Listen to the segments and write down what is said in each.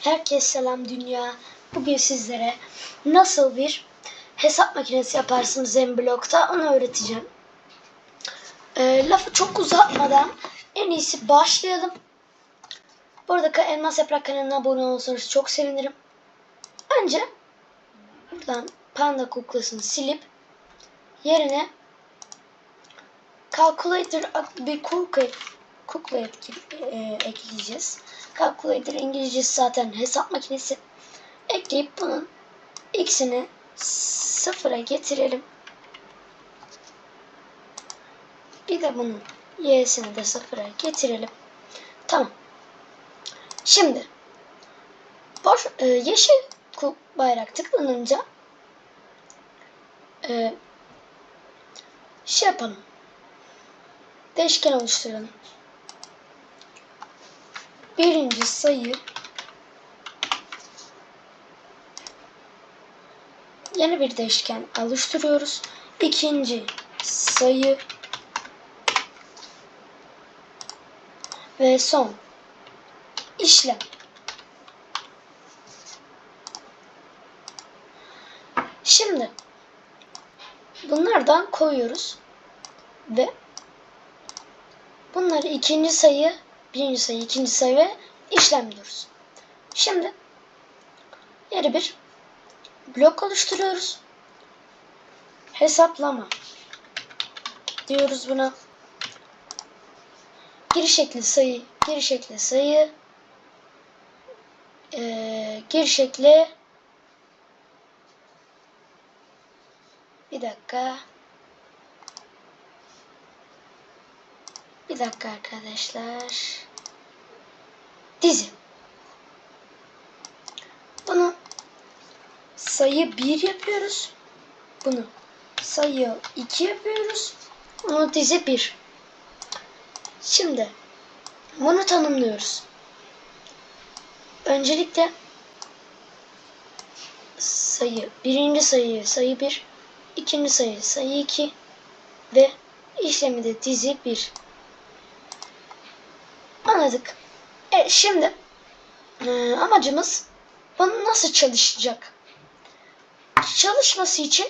Herkese selam dünya. Bugün sizlere nasıl bir hesap makinesi yaparsınız Zenblock'ta onu öğreteceğim. Ee, lafı çok uzatmadan en iyisi başlayalım. Bu arada Elmas Yaprak kanalına abone olursanız çok sevinirim. Önce buradan panda kuklasını silip yerine Calculator bir kukla, kukla etki, e, ekleyeceğiz. Calculator İngilizcesi zaten hesap makinesi. Ekleyip bunun x'ini sıfıra getirelim. Bir de bunun y'sini de sıfıra getirelim. Tamam. Şimdi boş, e, yeşil bayrak tıklanınca e, şey yapalım. Değişken oluşturalım. Birinci sayı yeni bir değişken oluşturuyoruz. İkinci sayı ve son işlem. Şimdi bunlardan koyuyoruz ve bunları ikinci sayı, birinci sayı, ikinci sayı ve işlem diyoruz. Şimdi yeni bir blok oluşturuyoruz. Hesaplama diyoruz buna. Giriş şekli sayı, giriş şekli sayı, ee, giriş şekli bir dakika. Dakika arkadaşlar. Dizi. Bunu sayı 1 yapıyoruz. Bunu sayı 2 yapıyoruz. Bunu dizi 1. Şimdi bunu tanımlıyoruz. Öncelikle sayı birinci sayı sayı 1, ikinci sayı sayı 2 ve işlemi de dizi 1. Anladık. E, şimdi e, amacımız bunu nasıl çalışacak? Çalışması için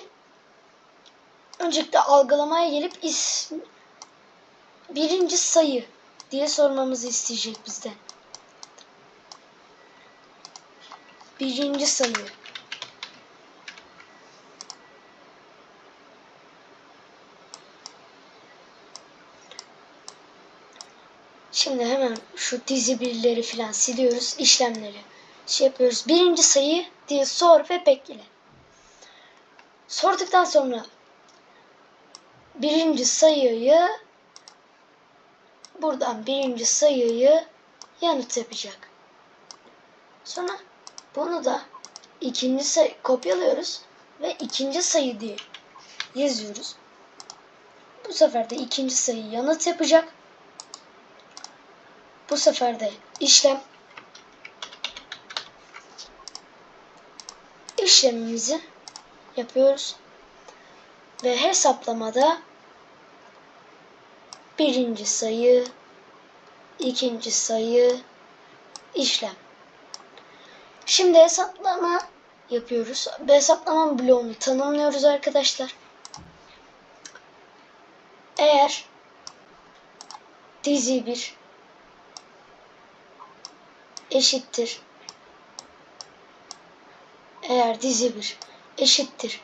öncelikle algılamaya gelip is, birinci sayı diye sormamızı isteyecek bizden. Birinci sayı. Şimdi hemen şu dizi birleri falan siliyoruz. işlemleri şey yapıyoruz. Birinci sayı diye sor ve bekle. Sorduktan sonra birinci sayıyı buradan birinci sayıyı yanıt yapacak. Sonra bunu da ikinci sayı kopyalıyoruz ve ikinci sayı diye yazıyoruz. Bu sefer de ikinci sayı yanıt yapacak. Bu sefer de işlem işlemimizi yapıyoruz. Ve hesaplamada birinci sayı, ikinci sayı, işlem. Şimdi hesaplama yapıyoruz. Ve hesaplama bloğunu tanımlıyoruz arkadaşlar. Eğer dizi bir eşittir. Eğer dizi bir eşittir.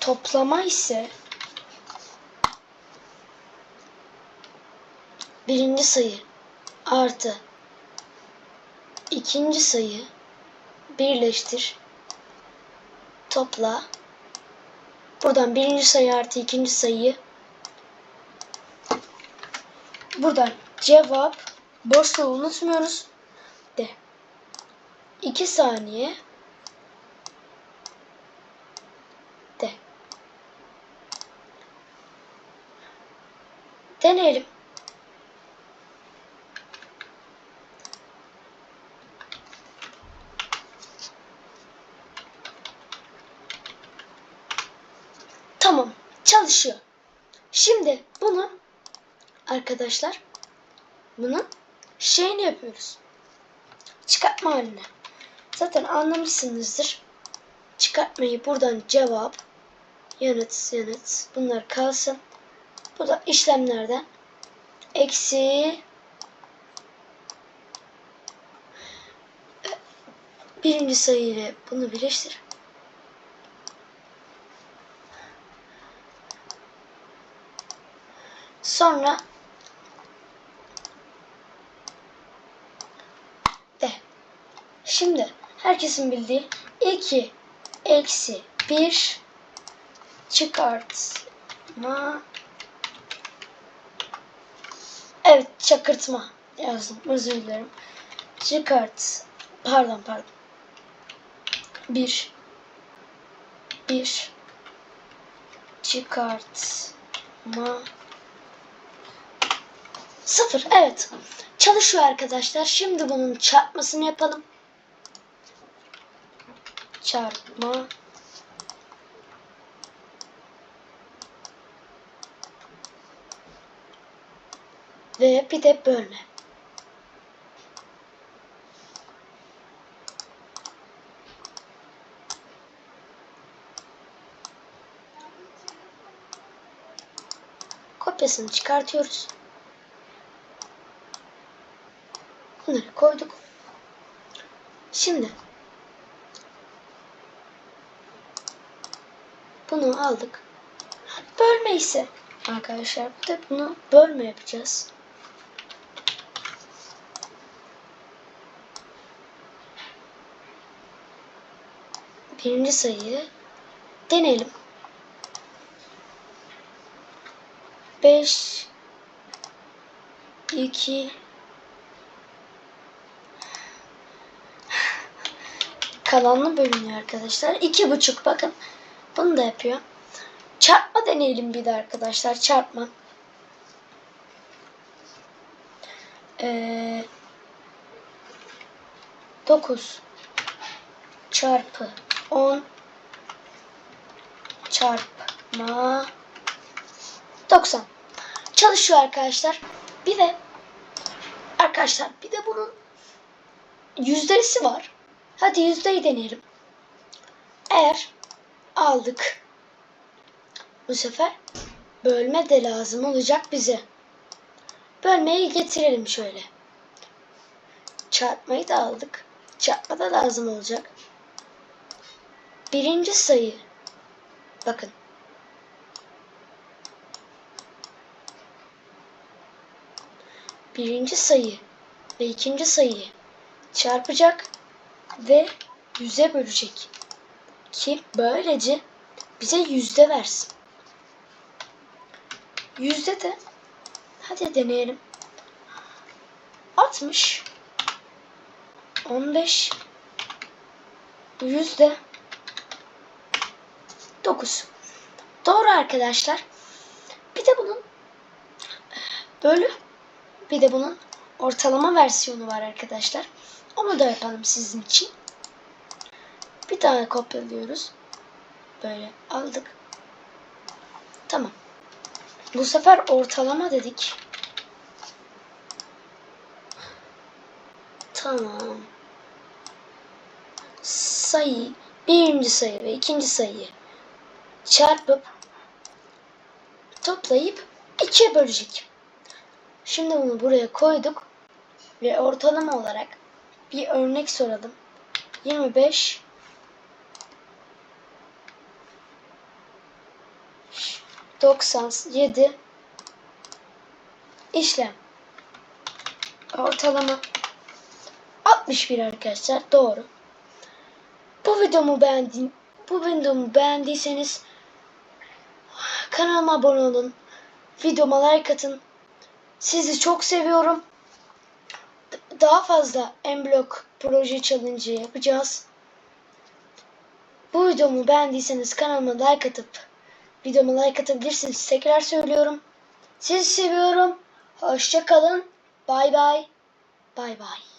Toplama ise birinci sayı artı ikinci sayı birleştir topla buradan birinci sayı artı ikinci sayıyı buradan cevap boşluğu unutmuyoruz de 2 saniye de deneyelim. Tamam çalışıyor. Şimdi bunu arkadaşlar bunun şeyini yapıyoruz. Çıkartma haline. Zaten anlamışsınızdır. Çıkartmayı buradan cevap, yanıt, yanıt bunlar kalsın. Bu da işlemlerden eksi birinci sayı ile bunu birleştir. Sonra de. Şimdi herkesin bildiği 2 eksi 1 çıkartma Evet çakırtma yazdım özür dilerim. Çıkart pardon pardon 1 1 çıkartma Sıfır evet. Çalışıyor arkadaşlar. Şimdi bunun çarpmasını yapalım. Çarpma. Ve bir de bölme. Kopyasını çıkartıyoruz. Bunları koyduk. Şimdi bunu aldık. Bölme ise arkadaşlar bir de bunu bölme yapacağız. Birinci sayıyı deneyelim. 5 2 kalanlı bölünüyor arkadaşlar. İki buçuk bakın. Bunu da yapıyor. Çarpma deneyelim bir de arkadaşlar. Çarpma. Ee, 9 çarpı 10 çarpma 90 çalışıyor arkadaşlar. Bir de arkadaşlar bir de bunun yüzdelisi var. Hadi yüzdeyi deneyelim. Eğer aldık. Bu sefer bölme de lazım olacak bize. Bölmeyi getirelim şöyle. Çarpmayı da aldık. Çarpma da lazım olacak. Birinci sayı. Bakın. Birinci sayı ve ikinci sayıyı çarpacak ve yüze bölecek. Ki böylece bize yüzde versin. Yüzde de hadi deneyelim. 60 15 yüzde 9. Doğru arkadaşlar. Bir de bunun bölü bir de bunun ortalama versiyonu var arkadaşlar. Onu da yapalım sizin için. Bir tane kopyalıyoruz. Böyle aldık. Tamam. Bu sefer ortalama dedik. Tamam. Sayı, birinci sayı ve ikinci sayıyı çarpıp toplayıp ikiye bölecek. Şimdi bunu buraya koyduk ve ortalama olarak bir örnek soralım. 25 97 işlem ortalama 61 arkadaşlar doğru. Bu videomu beğendin bu videomu beğendiyseniz kanalıma abone olun. Videoma like atın. Sizi çok seviyorum. Daha fazla Mblock proje challenge yapacağız. Bu videomu beğendiyseniz kanalıma like atıp videoma like atabilirsiniz. Tekrar söylüyorum. Sizi seviyorum. Hoşça kalın. Bay bay. Bay bay.